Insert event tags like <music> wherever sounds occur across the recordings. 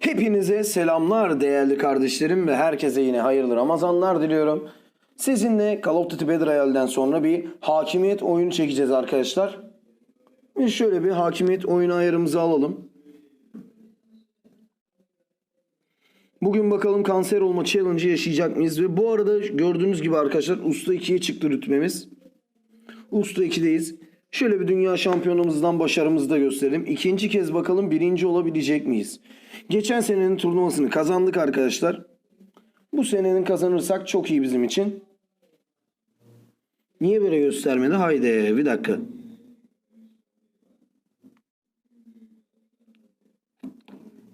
Hepinize selamlar değerli kardeşlerim ve herkese yine hayırlı Ramazanlar diliyorum. Sizinle Call of Duty Battle sonra bir hakimiyet oyunu çekeceğiz arkadaşlar. Ve şöyle bir hakimiyet oyunu ayarımızı alalım. Bugün bakalım kanser olma challenge'ı yaşayacak mıyız? Ve bu arada gördüğünüz gibi arkadaşlar Usta 2'ye çıktı rütbemiz. Usta 2'deyiz. Şöyle bir dünya şampiyonumuzdan başarımızı da gösterelim. İkinci kez bakalım birinci olabilecek miyiz? Geçen senenin turnuvasını kazandık arkadaşlar. Bu senenin kazanırsak çok iyi bizim için. Niye böyle göstermedi? Haydi bir dakika.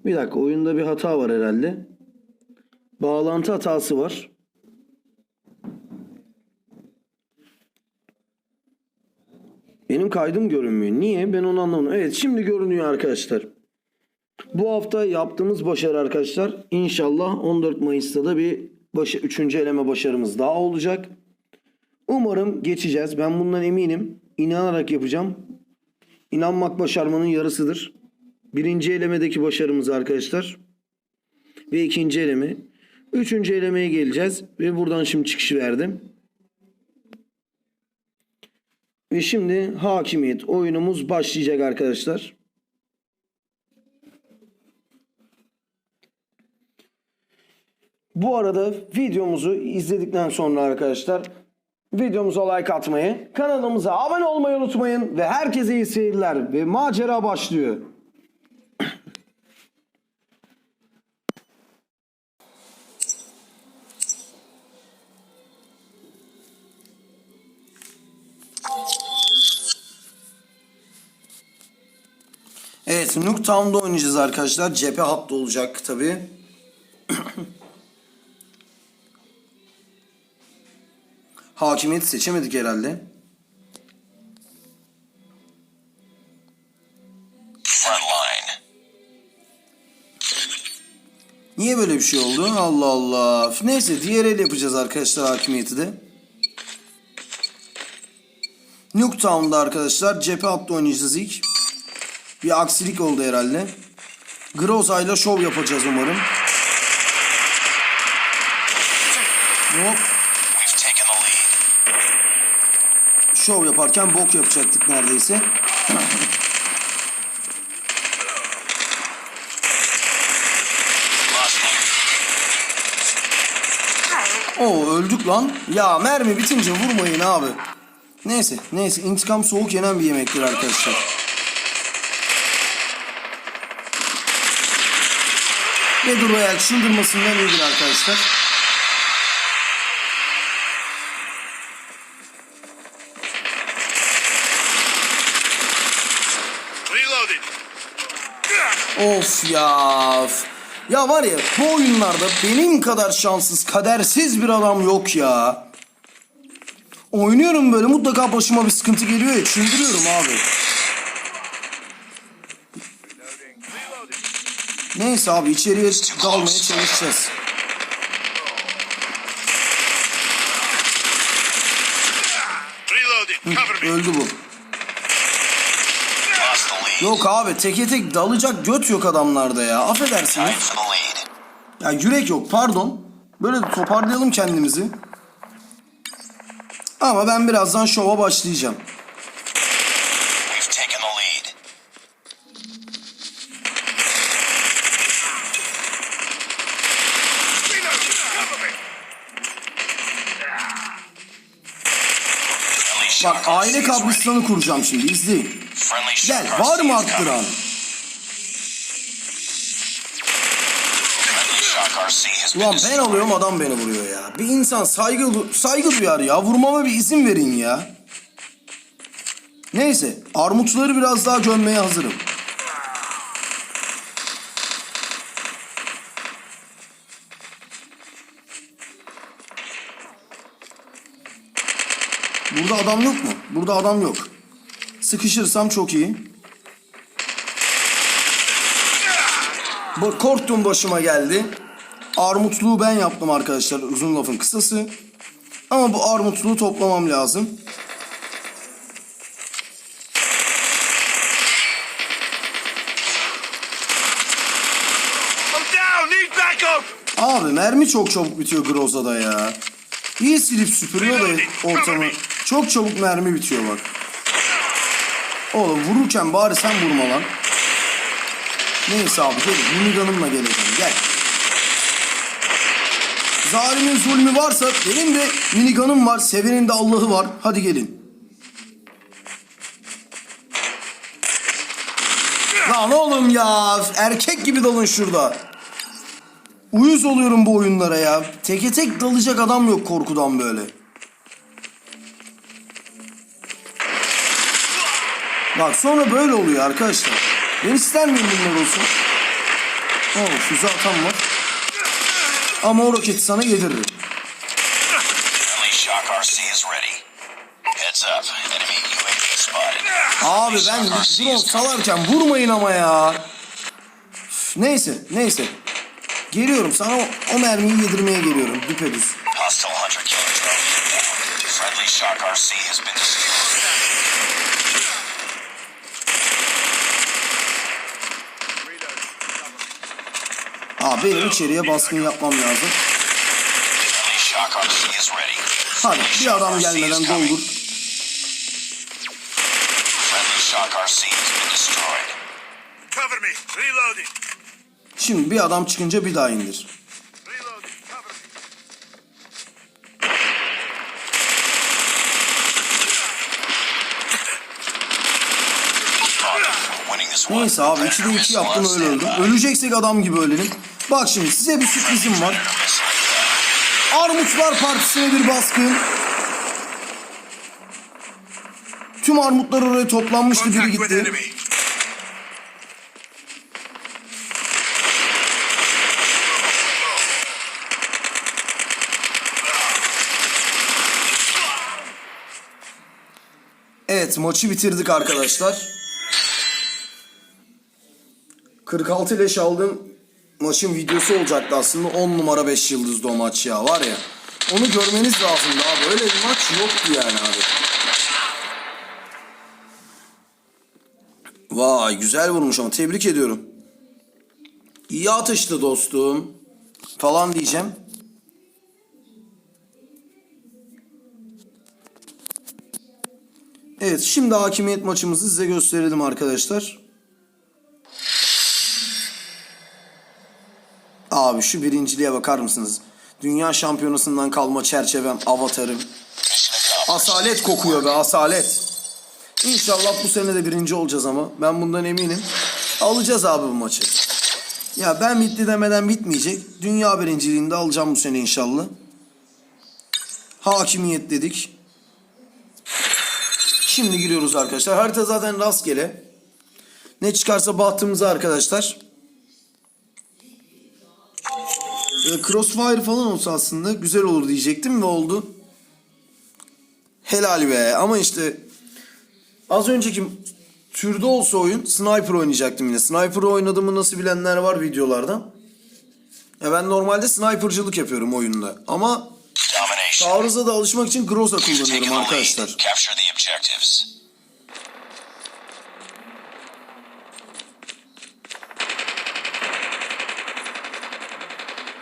Bir dakika oyunda bir hata var herhalde. Bağlantı hatası var. Benim kaydım görünmüyor. Niye? Ben onu anlamadım. Evet şimdi görünüyor arkadaşlar. Bu hafta yaptığımız başarı arkadaşlar inşallah 14 Mayıs'ta da bir başa, 3. eleme başarımız daha olacak. Umarım geçeceğiz. Ben bundan eminim. İnanarak yapacağım. İnanmak başarmanın yarısıdır. Birinci elemedeki başarımız arkadaşlar. Ve ikinci eleme. Üçüncü elemeye geleceğiz. Ve buradan şimdi çıkışı verdim. Ve şimdi hakimiyet oyunumuz başlayacak arkadaşlar. Bu arada videomuzu izledikten sonra arkadaşlar videomuza like atmayı, kanalımıza abone olmayı unutmayın ve herkese iyi seyirler ve macera başlıyor. Evet, Nuketown'da oynayacağız arkadaşlar. Cephe hattı olacak tabii. <coughs> Hakimiyeti seçemedik herhalde. Niye böyle bir şey oldu? Allah Allah. Neyse diğer el yapacağız arkadaşlar hakimiyeti de. Nuketown'da arkadaşlar cephe hattı oynayacağız ilk. Bir aksilik oldu herhalde. Groza ile şov yapacağız umarım. Lead. Şov yaparken bok yapacaktık neredeyse. Oo öldük lan. Ya mermi bitince vurmayın abi. Neyse neyse intikam soğuk yenen bir yemektir arkadaşlar. Battle Royale çıldırmasından iyidir arkadaşlar. Of ya. Ya var ya bu oyunlarda benim kadar şanssız, kadersiz bir adam yok ya. Oynuyorum böyle mutlaka başıma bir sıkıntı geliyor ya çıldırıyorum abi. Neyse abi içeriye dalmaya çalışacağız. Me. Öldü bu. Yok abi teke tek dalacak göt yok adamlarda ya. Affedersiniz. Ya yürek yok pardon. Böyle toparlayalım kendimizi. Ama ben birazdan şova başlayacağım. Aile kabristanı kuracağım şimdi izleyin. Gel var mı arttıran? Ulan ben alıyorum adam beni vuruyor ya. Bir insan saygı saygı duyar ya. Vurmama bir izin verin ya. Neyse armutları biraz daha gömmeye hazırım. Burada adam yok mu? Burada adam yok. Sıkışırsam çok iyi. Korktum başıma geldi. Armutluğu ben yaptım arkadaşlar uzun lafın kısası. Ama bu armutluğu toplamam lazım. I'm down. Need backup. Abi mermi çok çabuk bitiyor Groza'da ya. İyi silip süpürüyor da ortamı. Çok çabuk mermi bitiyor bak. Oğlum vururken bari sen vurma lan. Neyse abi gel. Minigun'ımla geleceğim gel. Zalimin zulmü varsa benim de minigun'ım var. Sevenin de Allah'ı var. Hadi gelin. Lan oğlum ya erkek gibi dalın şurada. Uyuz oluyorum bu oyunlara ya. Teke tek dalacak adam yok korkudan böyle. Bak sonra böyle oluyor arkadaşlar. Ben ister miyim bunlar olsun? Oo füze atan var. Ama o roketi sana yediririm. Abi ben drone salarken vurmayın ama ya. Üf, Neyse neyse. Geliyorum sana o, o mermiyi yedirmeye geliyorum düpedüz. Abi benim içeriye baskın yapmam lazım. Hadi bir adam gelmeden doldur. Şimdi bir adam çıkınca bir daha indir. Neyse abi 2'de 2 yaptım öyle öldüm. Öleceksek adam gibi ölelim. Bak şimdi size bir sürprizim var. Armutlar Partisi'ne bir baskın. Tüm armutlar oraya toplanmıştı biri gitti. Evet maçı bitirdik arkadaşlar. 46 leş aldım. Maçın videosu olacaktı aslında 10 numara 5 yıldızdı o maç ya var ya. Onu görmeniz lazımdı abi. Öyle bir maç yoktu yani abi. Vay güzel vurmuş ama tebrik ediyorum. İyi atıştı dostum. Falan diyeceğim. Evet şimdi hakimiyet maçımızı size gösterelim arkadaşlar. Abi şu birinciliğe bakar mısınız? Dünya şampiyonasından kalma çerçevem, avatarım. Asalet kokuyor be asalet. İnşallah bu sene de birinci olacağız ama. Ben bundan eminim. Alacağız abi bu maçı. Ya ben bitti demeden bitmeyecek. Dünya birinciliğinde alacağım bu sene inşallah. Hakimiyet dedik. Şimdi giriyoruz arkadaşlar. Harita zaten rastgele. Ne çıkarsa bahtımıza arkadaşlar. Crossfire falan olsa aslında güzel olur diyecektim ve oldu. Helal be ama işte az önceki türde olsa oyun sniper oynayacaktım yine. Sniper oynadığımı nasıl bilenler var videolarda. Ya ben normalde snipercılık yapıyorum oyunda. Ama taarruza da alışmak için Groza kullanıyorum arkadaşlar. Capture the objectives.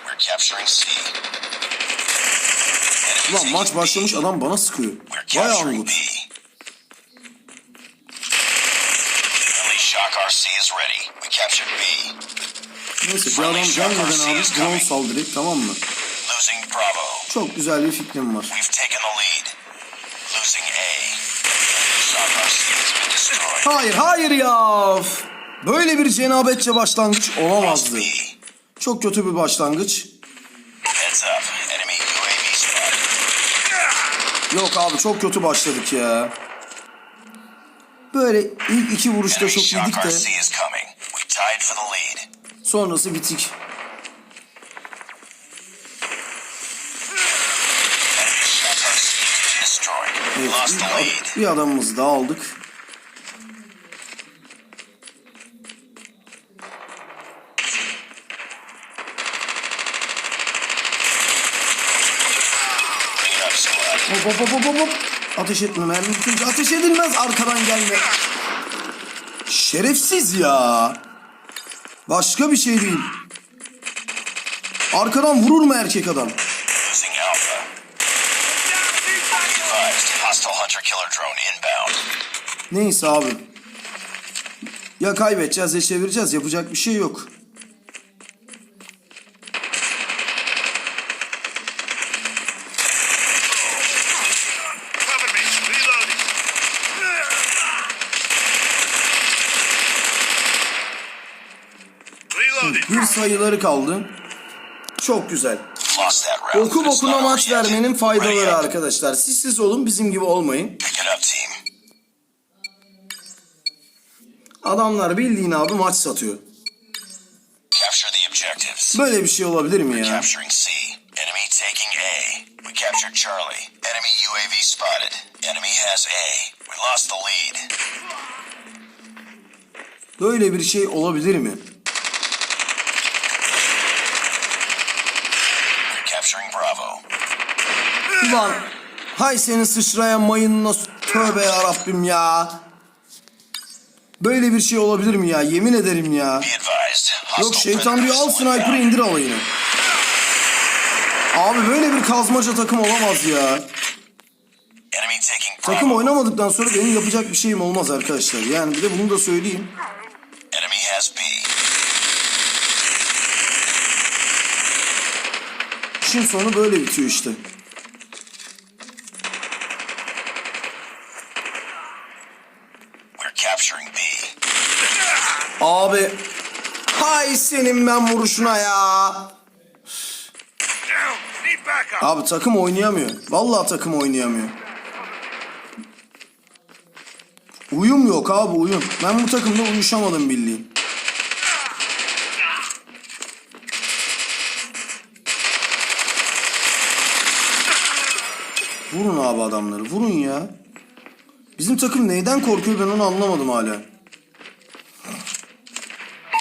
We're capturing C. Enemy Ulan maç başlamış adam bana sıkıyor. We're Vay capturing angut. B. Friendly Shock RC is ready. We captured B. Neyse bir adam gelmeden abi drone saldırı tamam mı? Çok güzel bir fikrim var. Hayır hayır ya. Böyle bir cenabetçe başlangıç olamazdı. Çok kötü bir başlangıç. Yok abi çok kötü başladık ya. Böyle ilk iki vuruşta çok yedik de sonrası bitik. Evet, lead. bir adamımızı da aldık. Hop hop hop hop hop. Ateş etme mermi bitince ateş edilmez arkadan gelme. Şerefsiz ya. Başka bir şey değil. Arkadan vurur mu erkek adam? Neyse abi. Ya kaybedeceğiz ya çevireceğiz. Yapacak bir şey yok. Bir sayıları kaldı. Çok güzel. Lost that round. Oku but it's bokuna maç vermenin faydaları arkadaşlar. Siz siz olun bizim gibi olmayın. Adamlar bildiğin abi maç satıyor. Böyle bir şey olabilir mi ya? Captured Charlie. Enemy UAV spotted. Enemy has A. We lost the lead. Böyle bir şey olabilir mi? We're capturing Bravo. Ulan hay senin sıçrayan mayınına tövbe ya Rabbim ya. Böyle bir şey olabilir mi ya? Yemin ederim ya. Yok şeytan diyor al sniper'ı indir alayını. Abi böyle bir kazmaca takım olamaz ya. Takım oynamadıktan sonra benim yapacak bir şeyim olmaz arkadaşlar. Yani bir de bunu da söyleyeyim. İşin sonu böyle bitiyor işte. We're capturing B. Abi hay senin ben vuruşuna ya. Abi takım oynayamıyor. Vallahi takım oynayamıyor. Uyum yok abi uyum. Ben bu takımda uyuşamadım bildiğin. Vurun abi adamları vurun ya. Bizim takım neyden korkuyor ben onu anlamadım hala.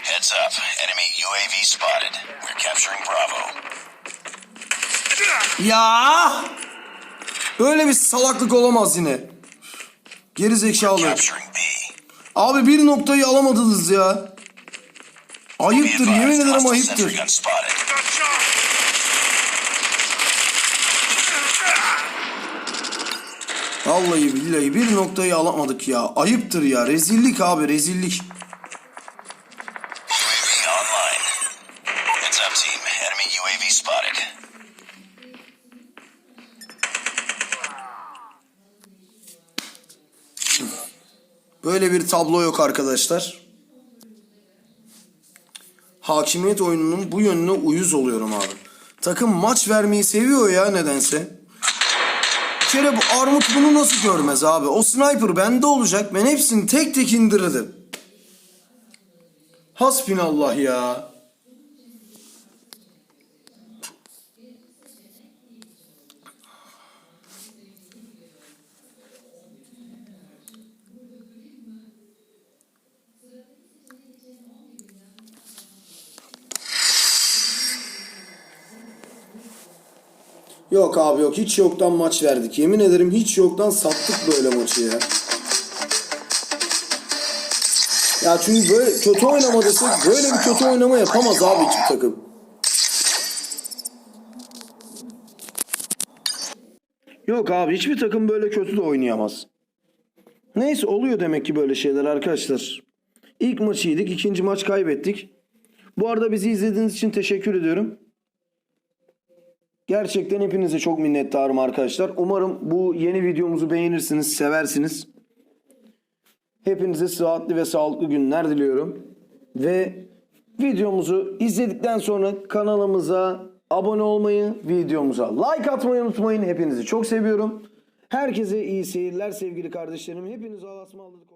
Heads up. Enemy UAV spotted. We're capturing Bravo. Ya! Böyle bir salaklık olamaz yine. Geri zekalı. Abi bir noktayı alamadınız ya. Ayıptır yemin ederim ayıptır. Vallahi billahi bir noktayı alamadık ya. Ayıptır ya. Rezillik abi rezillik. Böyle bir tablo yok arkadaşlar. Hakimiyet oyununun bu yönüne uyuz oluyorum abi. Takım maç vermeyi seviyor ya nedense. Kere bu Armut bunu nasıl görmez abi? O sniper bende olacak. Ben hepsini tek tek indirdim. Hasbinallah ya. Yok abi yok. Hiç yoktan maç verdik. Yemin ederim hiç yoktan sattık böyle maçı ya. Ya çünkü böyle kötü oynama desek böyle bir kötü oynama yapamaz abi iki takım. Yok abi hiçbir takım böyle kötü de oynayamaz. Neyse oluyor demek ki böyle şeyler arkadaşlar. İlk maçıydık, ikinci maç kaybettik. Bu arada bizi izlediğiniz için teşekkür ediyorum. Gerçekten hepinize çok minnettarım arkadaşlar. Umarım bu yeni videomuzu beğenirsiniz, seversiniz. Hepinize sıhhatli ve sağlıklı günler diliyorum. Ve videomuzu izledikten sonra kanalımıza abone olmayı, videomuza like atmayı unutmayın. Hepinizi çok seviyorum. Herkese iyi seyirler sevgili kardeşlerim. Hepinize Allah'a ısmarladık.